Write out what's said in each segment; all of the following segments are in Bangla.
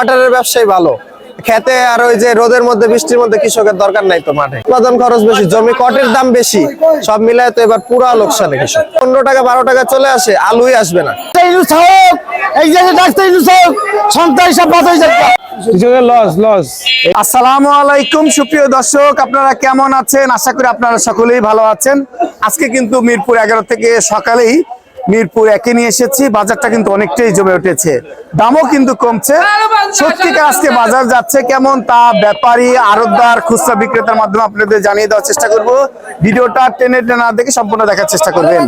ওয়াটারের ব্যবসায় ভালো। খেতে আর ওই যে রোদের মধ্যে বৃষ্টির মধ্যে কৃষকের দরকার নাই তো মাঠে। উৎপাদন খরচ বেশি জমি কটের দাম বেশি সব মিলায় তো এবার পুরা লোকসানে কৃষক। পনেরো টাকা বারো টাকা চলে আসে আলুই আসবে না। এই জায়গায় ডাক্তার ইউনুস হোক বাদ হয়ে লস লস আসসালামু আলাইকুম সুপ্রিয় দর্শক আপনারা কেমন আছেন? আশা করি আপনারা সকলেই ভালো আছেন। আজকে কিন্তু মিরপুর এগারো থেকে সকালেই মিরপুর একে নিয়ে এসেছি, বাজারটা কিন্তু অনেকটাই জমে উঠেছে। দামও কিন্তু কমছে। সত্যিকার আজকে বাজার যাচ্ছে কেমন তা ব্যাপারী আড়তদার খুচরা বিক্রেতার মাধ্যমে আপনাদের জানিয়ে দেওয়ার চেষ্টা করব। ভিডিওটা টেনে টেনা দেখে সম্পূর্ণ দেখার চেষ্টা করবেন।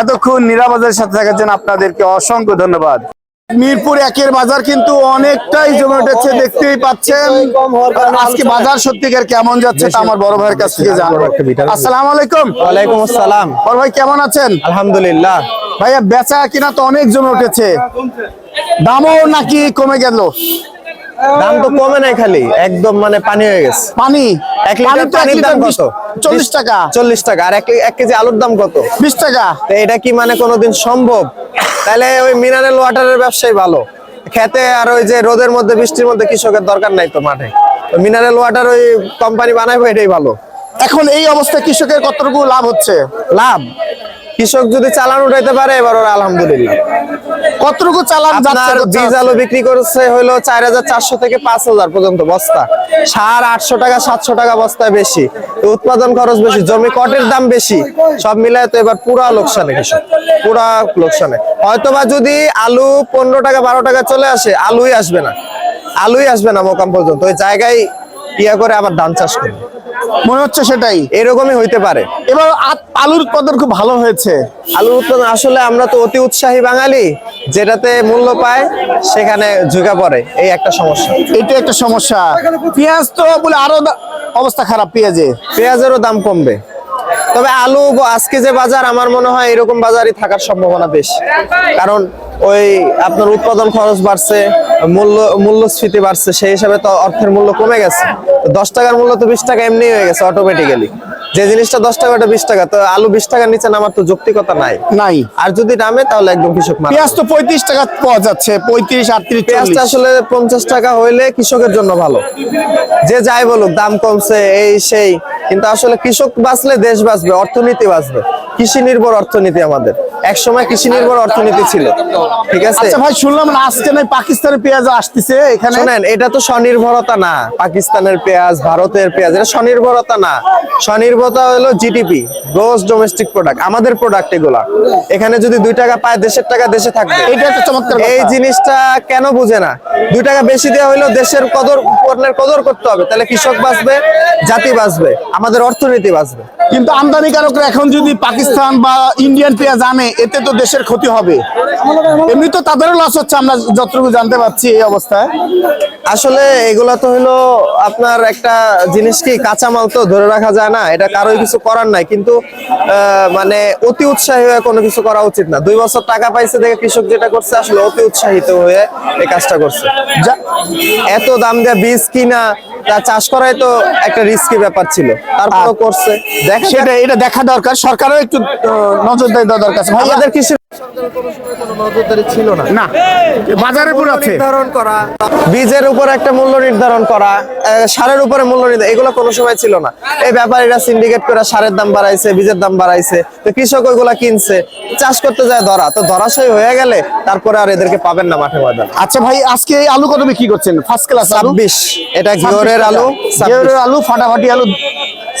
এতক্ষণ নিরাবাজারের সাথে থাকার জন্য আপনাদেরকে অসংখ্য ধন্যবাদ। মিরপুর একের বাজার কিন্তু অনেকটাই জমে উঠেছে দেখতেই পাচ্ছেন। আজকে বাজার সত্যিকার কেমন যাচ্ছে তা আমার বড় ভাইয়ের কাছ থেকে জানব। আসসালামু আলাইকুম। ওয়ালাইকুম আসসালাম। বড় ভাই কেমন আছেন? আলহামদুলিল্লাহ। ভাইয়া বেচা কিনা তো অনেক জমে উঠেছে। দামও নাকি কমে গেল? দাম তো কমে নাই খালি একদম মানে পানি হয়ে গেছে। পানি? এক লিটার পানি পানির দাম কত? চল্লিশ টাকা। চল্লিশ টাকা। আর এক এক কেজি আলুর দাম কত? বিশ টাকা। এটা কি মানে কোনোদিন সম্ভব? তাহলে ওই মিনারেল ওয়াটারের ব্যবসায় ভালো। খেতে আর ওই যে রোদের মধ্যে বৃষ্টির মধ্যে কৃষকের দরকার নাই তো মাঠে। মিনারেল ওয়াটার ওই কোম্পানি বানাইবো এটাই ভালো। এখন এই অবস্থায় কৃষকের কতটুকু লাভ হচ্ছে? লাভ? কৃষক যদি চালান উঠাইতে পারে এবার ওরা আলহামদুলিল্লাহ। কতটুকু চালান আপনার বীজ আলু বিক্রি করছে হলো চার হাজার চারশো থেকে পাঁচ হাজার পর্যন্ত বস্তা। সার আটশো টাকা সাতশো টাকা বস্তায় বেশি। উৎপাদন খরচ বেশি জমি কটের দাম বেশি। সব মিলায় তো এবার পুরা লোকসানে কৃষক পুরা লোকসানে। হয়তোবা যদি আলু পনেরো টাকা বারো টাকা চলে আসে আলুই আসবে না। আলুই আসবে না মোকাম পর্যন্ত। ওই জায়গায় ইয়া করে আবার ধান চাষ করবে। মনে হচ্ছে সেটাই। এরকমই হইতে পারে। এবার আলুর উৎপাদন খুব ভালো হয়েছে। আলুর উৎপাদন আসলে আমরা তো অতি উৎসাহী বাঙালি যেটাতে মূল্য পায় সেখানে ঝুঁকে পড়ে। এই একটা সমস্যা। এটা একটা সমস্যা। পেঁয়াজ তো বলে আরও অবস্থা খারাপ পেঁয়াজে। পেঁয়াজেরও দাম কমবে। তবে আলু আজকে যে বাজার আমার মনে হয় এরকম বাজারই থাকার সম্ভাবনা বেশি। কারণ ওই আপনার উৎপাদন খরচ বাড়ছে মূল্য মূল্যস্ফীতি বাড়ছে সেই হিসাবে তো অর্থের মূল্য কমে গেছে। দশ টাকার মূল্য তো বিশ টাকা এমনি হয়ে গেছে অটোমেটিক্যালি যে জিনিসটা দশ টাকা ওটা বিশ টাকা। তো আলু বিশ টাকার নিচে নামার তো যৌক্তিকতা নাই। নাই। আর যদি নামে তাহলে একদম কৃষক মারা পেঁয়াজ তো পঁয়ত্রিশ টাকা পাওয়া যাচ্ছে পঁয়ত্রিশ আটত্রিশ পেঁয়াজটা আসলে পঞ্চাশ টাকা হইলে কৃষকের জন্য ভালো। যে যাই বলুক দাম কমছে এই সেই। কিন্তু আসলে কৃষক বাঁচলে দেশ বাঁচবে অর্থনীতি বাঁচবে। কৃষি নির্ভর অর্থনীতি আমাদের। এক সময় কৃষি নির্ভর অর্থনীতি ছিল। ঠিক আছে? আচ্ছা ভাই শুনলাম আজকে নাই পাকিস্তানের পেঁয়াজ আসতেছে এখানে। শোনেন এটা তো স্বনির্ভরতা না। পাকিস্তানের পেঁয়াজ ভারতের পেঁয়াজ এটা স্বনির্ভরতা না। স্বনির্ভরতা হলো জিডিপি গ্রোস ডোমেস্টিক প্রোডাক্ট আমাদের প্রোডাক্ট এগুলা। এখানে যদি দুই টাকা পায় দেশের টাকা দেশে থাকবে। এটা একটা চমৎকার এই জিনিসটা কেন বুঝে না? দুই টাকা বেশি দেওয়া হইলেও দেশের কদর পণ্যের কদর করতে হবে। তাহলে কৃষক বাঁচবে জাতি বাঁচবে আমাদের অর্থনীতি বাঁচবে। কিন্তু আমদানিকারকরা এখন যদি পাকিস্তান বা ইন্ডিয়ান পেঁয়াজ আনে এতে তো দেশের ক্ষতি হবে। এমনি তো তাদেরও লস হচ্ছে আমরা যতটুকু জানতে পারছি এই অবস্থায়। আসলে এগুলা তো হলো আপনার একটা জিনিস কি কাঁচামাল তো ধরে রাখা যায় না এটা কারোই কিছু করার নাই। কিন্তু আহ, মানে অতি উৎসাহী হয়ে কোনো কিছু করা উচিত না। দুই বছর টাকা পাইছে দেখে কৃষক যেটা করছে আসলে অতি উৎসাহিত হয়ে এই কাজটা করছে। এত দাম দেওয়া বীজ কিনা তা চাষ করাই তো একটা রিস্কি ব্যাপার ছিল। তারপরও করছে। সেটা এটা দেখা দরকার। সরকারও একটু নজরদারি দেওয়া দরকার আমাদের কৃষি নজরদারি ছিল না না বাজারে পুরো আছে। নির্ধারণ করা বীজের উপর একটা মূল্য নির্ধারণ করা সারের উপরে মূল্য নির্ধারণ এগুলো কোনো সময় ছিল না। এই ব্যাপারীরা সিন্ডিকেট করে সারের দাম বাড়াইছে বীজের দাম বাড়াইছে। তো কৃষক ওইগুলা কিনছে। চাষ করতে যায় ধরা। তো ধরাশয় হয়ে গেলে তারপরে আর এদেরকে পাবেন না মাঠে ময়দানে। আচ্ছা ভাই আজকে এই আলু কত বিক্রি করছেন? ফার্স্ট ক্লাস আলু? ছাব্বিশ। এটা ঘিওরের আলু আলু ফাটাফাটি আলু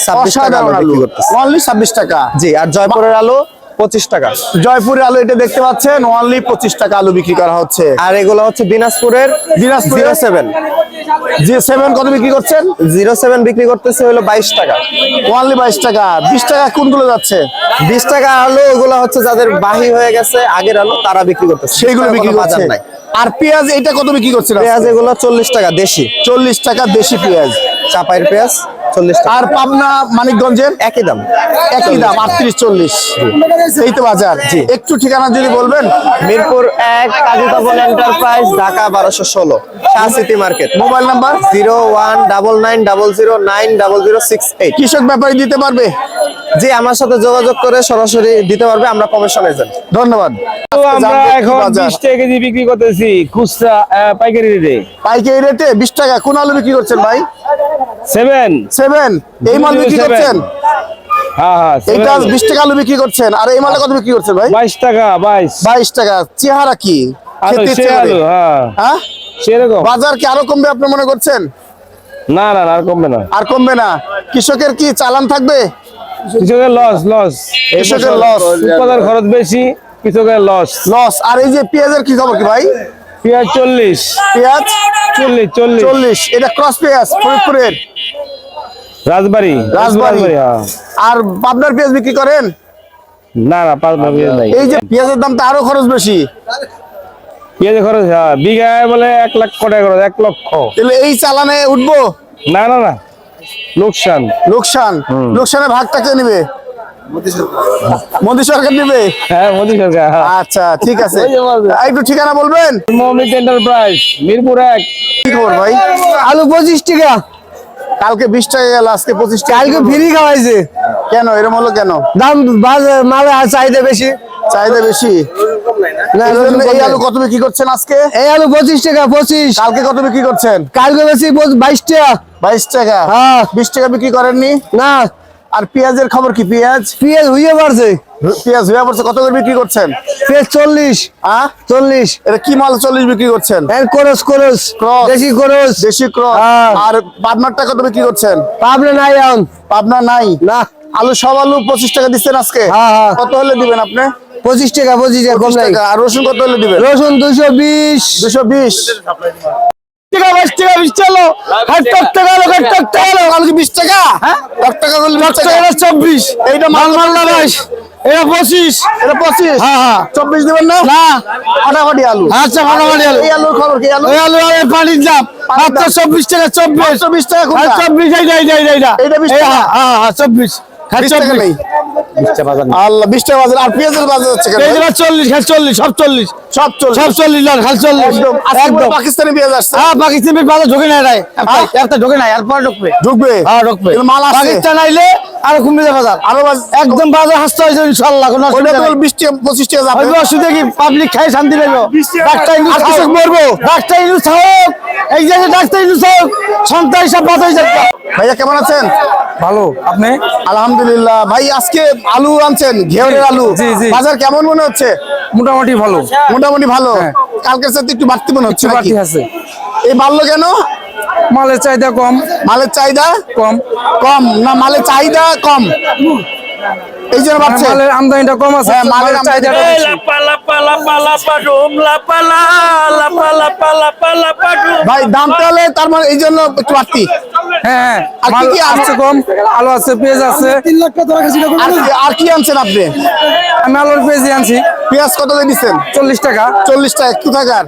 26 টাকা বিক্রি করতেছে। অনলি ছাব্বিশ টাকা। জি আর জয়পুরের আলু পঁচিশ টাকা। জয়পুরের আলু এটা দেখতে পাচ্ছেন অনলি পঁচিশ টাকা আলু বিক্রি করা হচ্ছে। আর এগুলো হচ্ছে দিনাজপুরের Dinajpur zero seven. G seven কত বিক্রি করছেন? জিরো সেভেন বিক্রি করতেছে হলো বাইশ টাকা। অনলি বাইশ টাকা। বিশ টাকা কোনগুলো যাচ্ছে? বিশ টাকা আলু ওগুলো হচ্ছে যাদের বাহি হয়ে গেছে আগের আলু তারা বিক্রি করতেছে। সেইগুলো বিক্রি করছে। আর পেঁয়াজ এটা কত বিক্রি করছেন পেঁয়াজ এগুলো চল্লিশ টাকা দেশি। চল্লিশ টাকা দেশি পেঁয়াজ। চাপাইয়ের পেঁয়াজ। আর পাবনা মানিকগঞ্জের? একই দাম। একই দাম আটত্রিশ চল্লিশ এই তো বাজার। একটু ঠিকানা যদি বলবেন। মিরপুর এক কাজী তপন এন্টারপ্রাইজ ঢাকা বারোশো ষোলো Shah city market. Mobile number? Zero one double nine double zero nine double zero six eight. কৃষক ব্যাপারী দিতে পারবে? জি আমার সাথে যোগাযোগ করে সরাসরি দিতে পারবে আমরা কমিশন এজেন্ট ধন্যবাদ। আমরা এখন বাজার। বিশ টাকা কেজি বিক্রি করতেছি খুচরা পাইকারি রেটে। পাইকারি রেটে বিশ টাকা। কোন আলু বিক্রি করছেন ভাই? সেভেন সেভেন এই মাল বিক্রি করছেন? হ্যাঁ হ্যাঁ বিশ টাকা আলু বিক্রি করছেন। আর এই মালটা কত বিক্রি করছেন ভাই? বাইশ টাকা বাইশ। বাইশ টাকা। চেহারা কি? হ্যাঁ। বাজার কি আরও কমবে আপনি মনে করছেন? না না না আর কমবে না। আর কমবে না। কৃষকের কি চালান থাকবে? কৃষকের লস লস কৃষকের loss। উৎপাদন খরচ বেশি কৃষকের লস লস আর এই যে পেঁয়াজের কি খবর কি ভাই? পেঁয়াজ চল্লিশ। পেঁয়াজ? চল্লিশ চল্লিশ। চল্লিশ। এটা ক্রস পেঁয়াজ ফরিদপুরের। রাজবাড়ি। রাজবাড়ি। হ্যাঁ। আর পাবনার পেঁয়াজ বিক্রি করেন? না না পাঁচ না পেঁয়াজ নাই। এই যে পেঁয়াজের দাম তো আরও খরচ বেশি। পেঁয়াজের খরচ হ্যাঁ। বিঘায় বলে এক লাখ কোটি খরচ এক লক্ষ। তাহলে এই চালানে উঠবো? না না না। লোকসান। লোকসান। লোকসানের ভাগটা কে নেবে? মোদী সরকার। নেবে? হ্যাঁ মোদী সরকার। আচ্ছা ঠিক আছে। ওই যে বলবে। আর একটু ঠিকানা বলবেন? মমিত এন্টারপ্রাইজ মিরপুর এক। কি খবর ভাই? আলু পঁচিশ টাকা। কালকে বিশ টাকা গেল আজকে পঁচিশ টাকা। কালকে ফ্রি খাওয়াইছে। কেন? এরম হলো কেন? দাম বাজার মালে চাহিদা বেশি। চাহিদা বেশি? এই। আলু কত বিক্রি করছেন আজকে? এই আলু পঁচিশ টাকা পঁচিশ। কালকে কত বিক্রি করছেন? কালকে বেশি বাইশ টাকা। বাইশ টাকা? হ্যাঁ। বিশ টাকা বিক্রি করেননি? না। আর পেঁয়াজের খবর কি? পেঁয়াজ? পেঁয়াজ হইয়ে পারছে পেঁয়াজ পড়ছে কত করে বিক্রি করছেন? পেঁয়াজ চল্লিশ। আহ চল্লিশ। এটা কি মাল চল্লিশ বিক্রি করছেন? এর করস করস। দেশি করস। দেশি ক্রস। হ্যাঁ। আর পাবনারটা কত বিক্রি করছেন? পাবলে নাই পাবনা নাই? না। আলু সব আলু পঁচিশ টাকা দিচ্ছেন আজকে হ্যাঁ, হ্যাঁ। কত হলে দিবেন আপনি পঁচিশ টাকা পঁচিশ টাকা কম টাকা আর রসুন কত হলে দিবেন রসুন দুশো বিশ দুশো বিশ টাকা বাইশ টাকা বিশ চলো হাট টাকা লোক হাট টাকা লোক আলু বিশ টাকা দশ টাকা করলে বিশ টাকা চব্বিশ এইটা মাল মাল না বাইশ এটা পঁচিশ এটা পঁচিশ হ্যাঁ হ্যাঁ চব্বিশ দিবেন না না ফাটাফাটি আলু আচ্ছা ফাটাফাটি আলু এই আলুর খবর কি আলু ওই আলু আলু পানির দাম পানির চব্বিশ টাকা চব্বিশ একশো বিশ টাকা চব্বিশ এইটা এইটা এইটা এইটা এইটা 20 হ্যাঁ হ্যাঁ হ্যাঁ চব্বিশ আল্লাহ বিশ টাকা বাজার আর পেঁয়াজের বাজার হচ্ছে চল্লিশ খালি চল্লিশ সব চল্লিশ। সব চল্লিশ। লাখ খালি চল্লিশ। একদম। আজকে একদম। পাকিস্তানি পেঁয়াজ আসছে। হ্যাঁ পাকিস্তানের বাজার ঢোকে নাই রায় হ্যাঁ? একটা ঢোকে এরপর ঢুকবে। ঢুকবে। হ্যাঁ ঢুকবে। মাল পাকিস্তান আইলে আর কমবে বাজার আরও একদম বাজার হাসতে হয়েছে ইনশাল্লাহ কোনো ওইটা অসুবিধা তো নেই। বিশ টাকা পঁচিশ টাকা। যাবে অসুবিধা কি পাবলিক খাই শান্তি পাইব ডাক্তার কৃষক মরবো। ডাক্তার থাক এই যে ডাক্তার থাক সন্তান সব বাঁচাই যাবে ভাইয়া কেমন আছেন? ভালো। আপনি? আলহামদুলিল্লাহ। ভাই আজকে আলু আনছেন ঘেউরের আলু। বাজার কেমন মনে হচ্ছে? মোটামুটি ভালো। মোটামুটি ভালো। কালকের সাথে একটু বাড়তি মনে হচ্ছে বাড়তি আছে। এই বাড়লো কেন? মালের চাহিদা কম। মালের চাহিদা? কম। কম। না মালের চাহিদা কম। এই জন্য বাড়ছে মালের আমদানিটা কম আছে হ্যাঁ, মালের। ভাই দাম তাহলে তার মানে এই জন্য একটু বাড়তি। হ্যাঁ হ্যাঁ আর কি কি আছে? কম আলু আছে পেঁয়াজ আছে। আর কি- আর কি আনছেন আপনি? আমি আলুর পেঁয়াজি আনছি। পেঁয়াজ কত দিয়ে দিচ্ছেন? চল্লিশ টাকা। চল্লিশ টাকা কোথাকার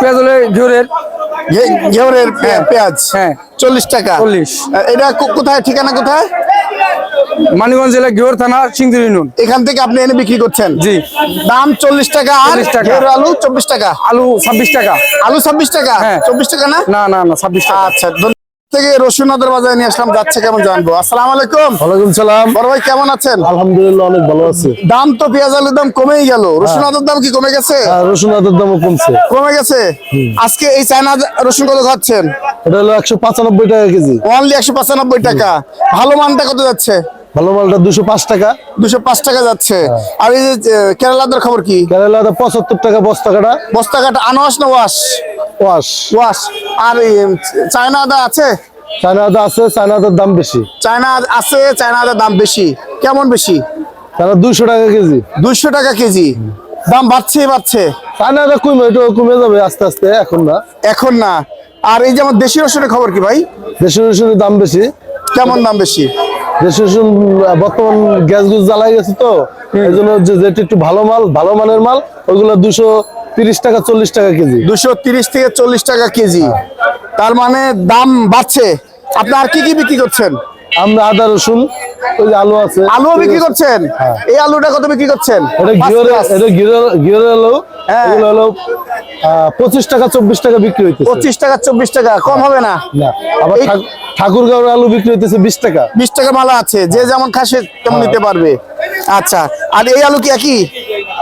পেঁয়াজ। হলে ঘুরের ঘেউরের পেঁয়াজ। হ্যাঁ। চল্লিশ টাকা। চল্লিশ। এটা কোথায়? ঠিকানা কোথায়? মানিগঞ্জ জেলা ঘিওর থানা সিংদুর ইউনিয়ন এখান থেকে আপনি এনে বিক্রি করছেন? জি। দাম চল্লিশ টাকা আর 40 টাকা। ঘেউরের আলু চব্বিশ টাকা। আলু ছাব্বিশ টাকা। আলু ছাব্বিশ টাকা? হ্যাঁ। চব্বিশ টাকা না? না না ছাব্বিশ টাকা। আচ্ছা। থেকে রসুনদের বাজারে নিয়ে আসলাম যাচ্ছে কেমন জানব? আসসালামু আলাইকুম। ওয়ালাইকুম সালাম। বড় ভাই কেমন আছেন? আলহামদুলিল্লাহ অনেক ভালো আছে। দাম তো পেঁয়াজ আলুর দাম কমেই গেল। রসুন আদার দাম কি কমে গেছে? রসুন আদার দামও কমছে। কমে গেছে? আজকে এই চায়না রসুন কত খাচ্ছেন? এটা হলো একশো পঁচানব্বই টাকা কেজি। অনলি একশো পঁচানব্বই টাকা। ভালো মানটা কত যাচ্ছে? ভালো মালটা দুশো পাঁচ টাকা। দুশো পাঁচ টাকা যাচ্ছে। আর এই যে কেরালাদের খবর কি? কেরালা পঁচাত্তর টাকা বস্তা কাটা বস্তা কাটা আনোয়াস না ওয়াশ ওয়াশ ওয়াশ আর চায়না আদা আছে? চায়না আদা আছে চায়না আদার দাম বেশি। চায়না আছে চায়না আদার দাম বেশি। কেমন বেশি? চায়না দুশো টাকা কেজি। দুইশো টাকা কেজি। দাম বাড়ছে বাড়ছে। চায়না আদা কমে এটা কমে যাবে আস্তে আস্তে এখন না। এখন না। আর এই যে আমার দেশি রসুনের খবর কি ভাই? দেশি রসুনের দাম বেশি। কেমন দাম বেশি? দেশি রসুন বর্তমান গ্যাস গুজ জ্বালাই গেছে তো এই জন্য যেটা একটু ভালো মাল ভালো মানের মাল ওইগুলো দুশো তিরিশ টাকা চল্লিশ টাকা কেজি। দুশো তিরিশ থেকে চল্লিশ টাকা কেজি। তার মানে দাম বাড়ছে। আপনি আর কি কি বিক্রি করছেন? আমরা আদা রসুন ওই আলু আছে। আলু বিক্রি করছেন? এই আলুটা কত বিক্রি করছেন? এটা পাঁচ এটা ঘিওরে আলু। হ্যাঁ। এগুলো হলো পঁচিশ টাকা চব্বিশ টাকা বিক্রি হইতেছে। পঁচিশ টাকা চব্বিশ টাকা। কম হবে না। না আবার এই- ঠাক- ঠাকুরগাঁওয়ের আলু বিক্রি হইতেছে বিশ টাকা। বিশ টাকা মালা আছে। যে যেমন খাসে তেমন নিতে পারবে। আচ্ছা। আর এই আলু কি একই?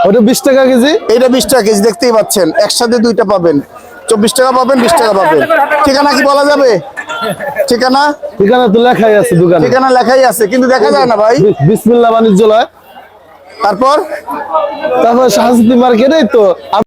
ওটা বিশ টাকা কেজি? এটা বিশ টাকা কেজি দেখতেই পাচ্ছেন। একসাথে দুইটা পাবেন। চব্বিশ টাকা পাবেন বিশ টাকা পাবেন। ঠিকানা কি বলা যাবে? ঠিকানা? ঠিকানা তো লেখাই আছে দোকানে। ঠিকানা লেখাই আছে কিন্তু দেখা যায় না ভাই। বিসমিল্লা বাণিজ্যালয়। তারপর? তারপর শাহসিদ্দি মার্কেটেই তো।